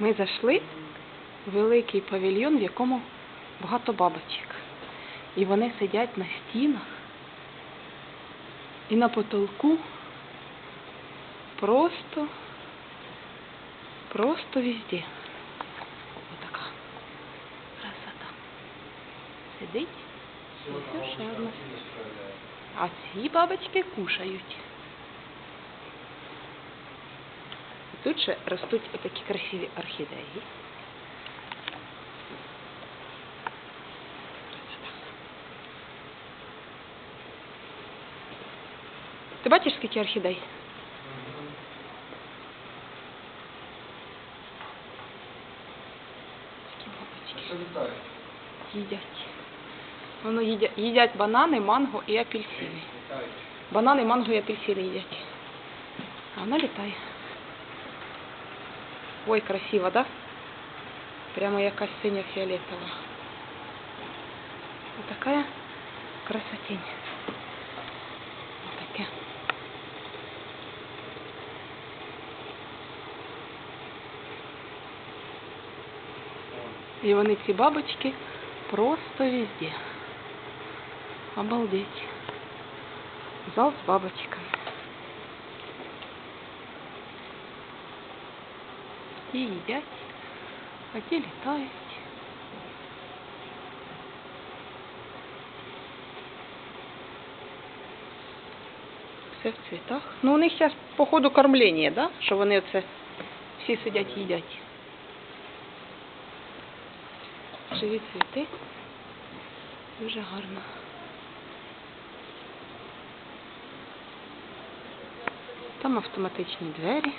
Ми зайшли в великий павільйон, в якому багато бабочок. І вони сидять на стінах і на потолку. Просто, просто везде. Отака красота. Сидить. І ще одна. А ці бабочки кушають. І Тут ще ростуть отакі красиві орхідеї. Ти бачиш, скільки орхідей? Їдять. Воно їдять, їдять банани, манго і апельсини. Банани, манго і апельсини їдять. А вона літає. Ой, красиво, да? Прямо якась синя фіолетова. Вот такая красотень. Вот таке. І вони ці бабочки просто везде. Обалдеть. Зал з бабочками. І їдять, а ті літають. Все в цвітах. Ну, у них зараз, походу, кормлення, да? Що вони оце всі сидять їдять. Живі цвіти. Дуже гарно. Там автоматичні двері.